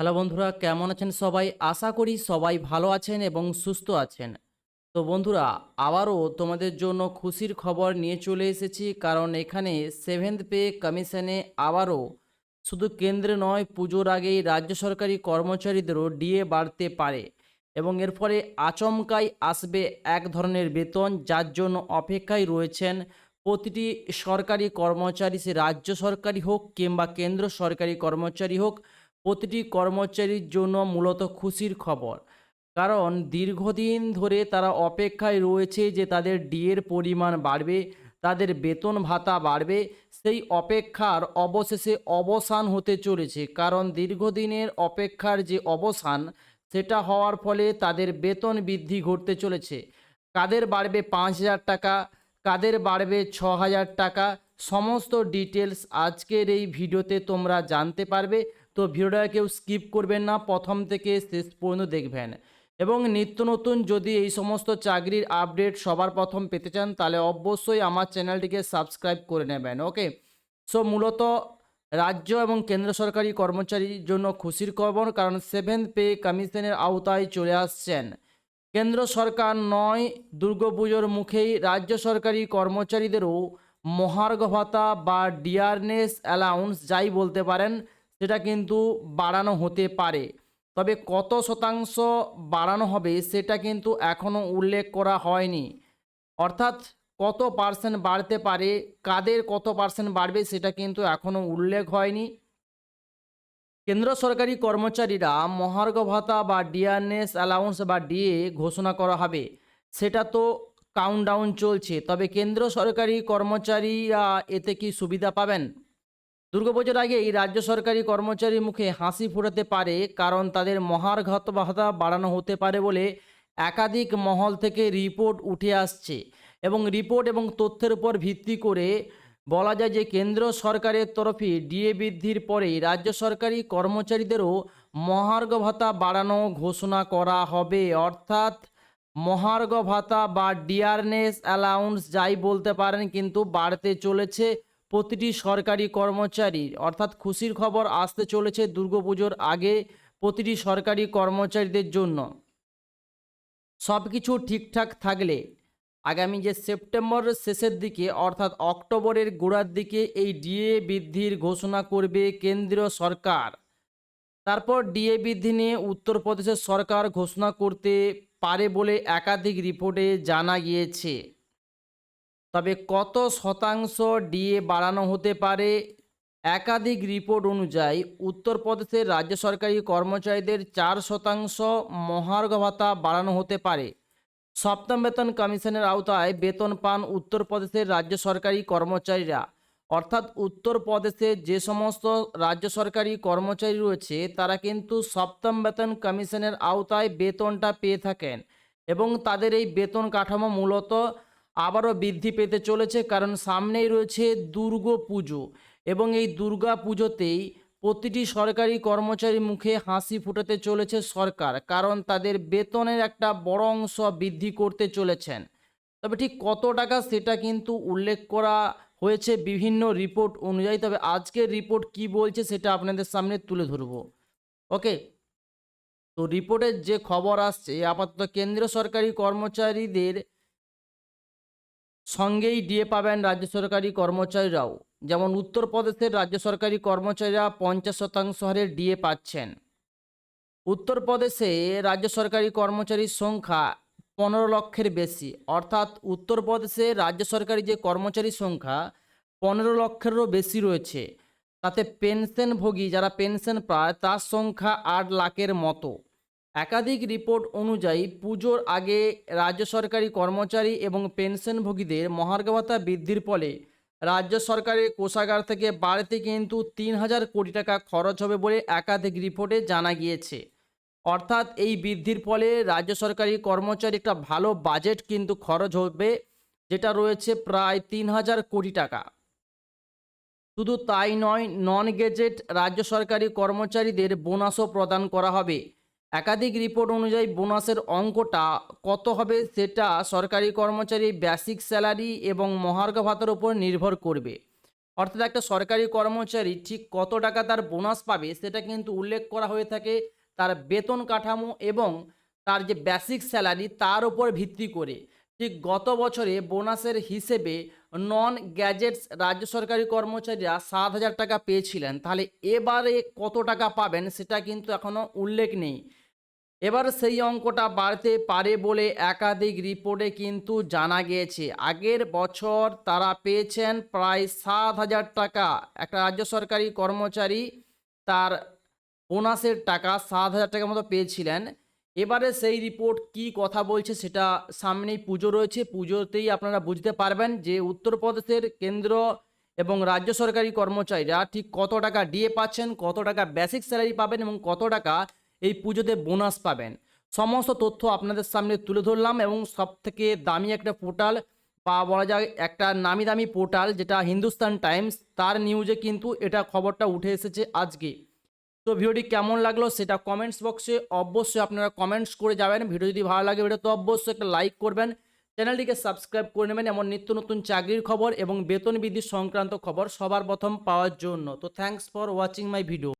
Hello বন্ধুরা, কেমন আছেন সবাই? আশা করি সবাই ভালো আছেন এবং সুস্থ আছেন। তো বন্ধুরা, আবারও তোমাদের জন্য খুশির খবর নিয়ে চলে এসেছি, কারণ এখানে সেভেন্থ পে কমিশনে আবারও শুধু কেন্দ্রে নয়, পুজোর আগেই রাজ্য সরকারি কর্মচারীদেরও ডিএ বাড়তে পারে এবং এর ফলে আচমকাই আসবে এক ধরনের বেতন, যার জন্য অপেক্ষায় রয়েছেন প্রতিটি সরকারি কর্মচারী, সে রাজ্য সরকারি হোক কিংবা কেন্দ্র সরকারি কর্মচারী হোক। প্রতিটি কর্মচারীর জন্য মূলত খুশির খবর। কারণ দীর্ঘদিন ধরে তারা অপেক্ষায় রয়েছে যে তাদের ডিএর পরিমাণ বাড়বে, তাদের বেতন ভাতা বাড়বে, সেই অপেক্ষার অবশেষে অবসান হতে চলেছে। কারণ দীর্ঘদিনের অপেক্ষার যে অবসান, সেটা হওয়ার ফলে তাদের বেতন বৃদ্ধি ঘটতে চলেছে। কাদের বাড়বে পাঁচ হাজার টাকা, কাদের বাড়বে ছ হাজার টাকা সমস্ত ডিটেলস আজকের এই ভিডিওতে তোমরা জানতে পারবে। তো ভিডিওটা কেউ স্কিপ করবেন না, প্রথম থেকে শেষ পর্যন্ত দেখবেন। এবং নিত্য নতুন যদি এই সমস্ত চাকরির আপডেট সবার প্রথম পেতে চান, তাহলে অবশ্যই আমার চ্যানেলটিকে সাবস্ক্রাইব করে নেবেন ওকে সো মূলত রাজ্য এবং কেন্দ্র সরকারি কর্মচারীর জন্য খুশির খবর, কারণ সেভেন্থ পে কমিশনের আওতায় চলে আসছেন। কেন্দ্র সরকার নয়, দুর্গাপুজোর মুখেই রাজ্য সরকারি কর্মচারীদেরও মহার্ঘ ভাতা বা ডিয়ারনেস অ্যালাউন্স যাই বলতে পারেন, সেটা কিন্তু বাড়ানো হতে পারে। তবে কত শতাংশ বাড়ানো হবে, সেটা কিন্তু এখনও উল্লেখ করা হয়নি। অর্থাৎ কত পার্সেন্ট বাড়তে পারে, কাদের কত পার্সেন্ট বাড়বে, সেটা কিন্তু এখনও উল্লেখ হয়নি। কেন্দ্র সরকারি কর্মচারীরা মহার্ঘ ভাতা বা ডিআরএস অ্যালাউন্স বা ডিএ ঘোষণা করা হবে। সেটা তো কাউন্টডাউন চলছে, তবে কেন্দ্র সরকারি কর্মচারীরা এতে কি সুবিধা পাবেন? দুর্গাপুজোর আগে এই রাজ্য সরকারি কর্মচারীর মুখে হাসি ফোটাতে পারে, কারণ তাদের মহার্ঘত ভাতা বাড়ানো হতে পারে বলে একাধিক মহল থেকে রিপোর্ট উঠে আসছে। এবং রিপোর্ট এবং তথ্যের উপর ভিত্তি করে বলা যায় যে, কেন্দ্র সরকারের তরফে ডিএ বৃদ্ধির পরেই রাজ্য সরকারি কর্মচারীদেরও মহার্ঘ ভাতা বাড়ানো ঘোষণা করা হবে। অর্থাৎ মহার্ঘ ভাতা বা ডিয়ারনেস অ্যালাউন্স যাই বলতে পারেন, কিন্তু বাড়তে চলেছে প্রতিটি সরকারি কর্মচারীর অর্থাৎ খুশির খবর আসতে চলেছে দুর্গাপুজোর আগে প্রতিটি সরকারি কর্মচারীদের জন্য। সব কিছু ঠিকঠাক থাকলে আগামী যে সেপ্টেম্বর শেষের দিকে, অর্থাৎ অক্টোবরের গোড়ার দিকে এই ডিএ বৃদ্ধির ঘোষণা করবে কেন্দ্রীয় সরকার। তারপর ডিএ বৃদ্ধি নিয়ে উত্তরপ্রদেশের সরকার ঘোষণা করতে পারে বলে একাধিক রিপোর্টে জানা গিয়েছে। তবে কত শতাংশ ডিএ বাড়ানো হতে পারে একাধিক রিপোর্ট অনুযায়ী উত্তরপ্রদেশের রাজ্য সরকারি কর্মচারীদের চার শতাংশ মহার্ঘ ভাতা বাড়ানো হতে পারে। সপ্তম বেতন কমিশনের আওতায় বেতন পান উত্তরপ্রদেশের রাজ্য সরকারি কর্মচারীরা। অর্থাৎ উত্তরপ্রদেশে যে সমস্ত রাজ্য সরকারি কর্মচারী রয়েছে, তারা কিন্তু সপ্তম বেতন কমিশনের আওতায় বেতনটা পেয়ে থাকেন এবং তাদের এই বেতন কাঠামো মূলত আবারও বৃদ্ধি পেতে চলেছে কারণ সামনেই রয়েছে দুর্গা পুজো এবং এই দুর্গা পুজোতেই প্রতিটি সরকারি কর্মচারী মুখে হাসি ফুটাতে চলেছে সরকার কারণ তাদের বেতনের একটা বড় অংশ বৃদ্ধি করতে চলেছেন। তবে ঠিক কত টাকা সেটা কিন্তু উল্লেখ করা হয়েছে বিভিন্ন রিপোর্ট অনুযায়ী। তবে আজকের রিপোর্ট কি বলছে সেটা আপনাদের সামনে তুলে ধরব। ওকে তো রিপোর্টের যে খবর আসছে আপাতত কেন্দ্রীয় সরকারি কর্মচারীদের সঙ্গেই ডিএ পাবেন রাজ্য সরকারি কর্মচারীরাও। যেমন উত্তরপ্রদেশের রাজ্য সরকারি কর্মচারীরা পঞ্চাশ শতাংশ হারে ডিএ পাচ্ছেন। উত্তরপ্রদেশে রাজ্য সরকারি কর্মচারীর সংখ্যা পনেরো লক্ষের বেশি। অর্থাৎ উত্তরপ্রদেশে রাজ্য সরকারি যে কর্মচারী সংখ্যা, পনেরো লক্ষেরও বেশি রয়েছে। তাতে পেনশনভোগী, যারা পেনশন পায়, তার সংখ্যা আট লাখের মতো। একাধিক রিপোর্ট অনুযায়ী, পুজোর আগে রাজ্য সরকারি কর্মচারী এবং পেনশনভোগীদের মহার্ঘ ভাতা বৃদ্ধির ফলে রাজ্য সরকারের কোষাগার থেকে বাড়তি কিন্তু তিন হাজার কোটি টাকা খরচ হবে বলে একাধিক রিপোর্টে জানা গিয়েছে। অর্থাৎ এই বৃদ্ধির ফলে রাজ্য সরকারি কর্মচারী একটা ভালো বাজেট কিন্তু খরচ হবে, যেটা রয়েছে প্রায় তিন হাজার কোটি টাকা। শুধু তাই নয় নন গেজেট রাজ্য সরকারি কর্মচারীদের বোনাসও প্রদান করা হবে। একাধিক রিপোর্ট অনুযায়ী বোনাসের অঙ্কটা কত হবে সেটা সরকারি কর্মচারী বেসিক স্যালারি এবং মহার্ঘ ভাতার উপর নির্ভর করবে। অর্থাৎ একটা সরকারি কর্মচারী ঠিক কত টাকা তার বোনাস পাবে সেটা কিন্তু উল্লেখ করা হয়ে থাকে। তার বেতন কাঠামো এবং তার যে বেসিক স্যালারি তার উপর ভিত্তি করে। ঠিক গত বছরে বোনাসের হিসেবে নন গ্যাজেটস রাজ্য সরকারি কর্মচারীরা সাত হাজার টাকা পেয়েছিলেন। তাহলে এবারে কত টাকা পাবেন সেটা কিন্তু এখনও উল্লেখ নেই। এবার সেই অঙ্কটা বাড়তে পারে বলে একাধিক রিপোর্টে কিন্তু জানা গিয়েছে। আগের বছর তারা পেয়েছেন প্রায় সাত হাজার টাকা। একটা রাজ্য সরকারি কর্মচারী তার বোনাসের টাকা সাত হাজার টাকার মতো পেয়েছিলেন। এবারে সেই রিপোর্ট কি কথা বলছে সেটা সামনেই পুজো রয়েছে। পুজোতেই আপনারা বুঝতে পারবেন যে উত্তরপ্রদেশের কেন্দ্র এবং রাজ্য সরকারি কর্মচারীরা ঠিক কত টাকা ডিএ পাচ্ছেন, কত টাকা বেসিক স্যালারি পাবেন এবং কত টাকা এই পুজোতে বোনাস পাবেন। সমস্ত তথ্য আপনাদের সামনে তুলে ধরলাম এবং সব থেকে দামি একটা পোর্টাল বা বলা যায় একটা নামি দামি পোর্টাল যেটা হিন্দুস্তান টাইমস, তার নিউজে কিন্তু এটা খবরটা উঠে এসেছে আজকে। তো ভিডিওটি কেমন লাগল সেটা কমেন্টস বক্সে অবশ্যই আপনারা কমেন্টস করে যাবেন। ভিডিও যদি ভালো লাগে ভিডিও তো অবশ্যই একটা লাইক করবেন। চ্যানেলটিকে সাবস্ক্রাইব করে নেবেন এমন নিত্য নতুন চাকরির খবর এবং বেতন বৃদ্ধি সংক্রান্ত খবর সবার প্রথম পাওয়ার জন্য। তো thanks for watching my video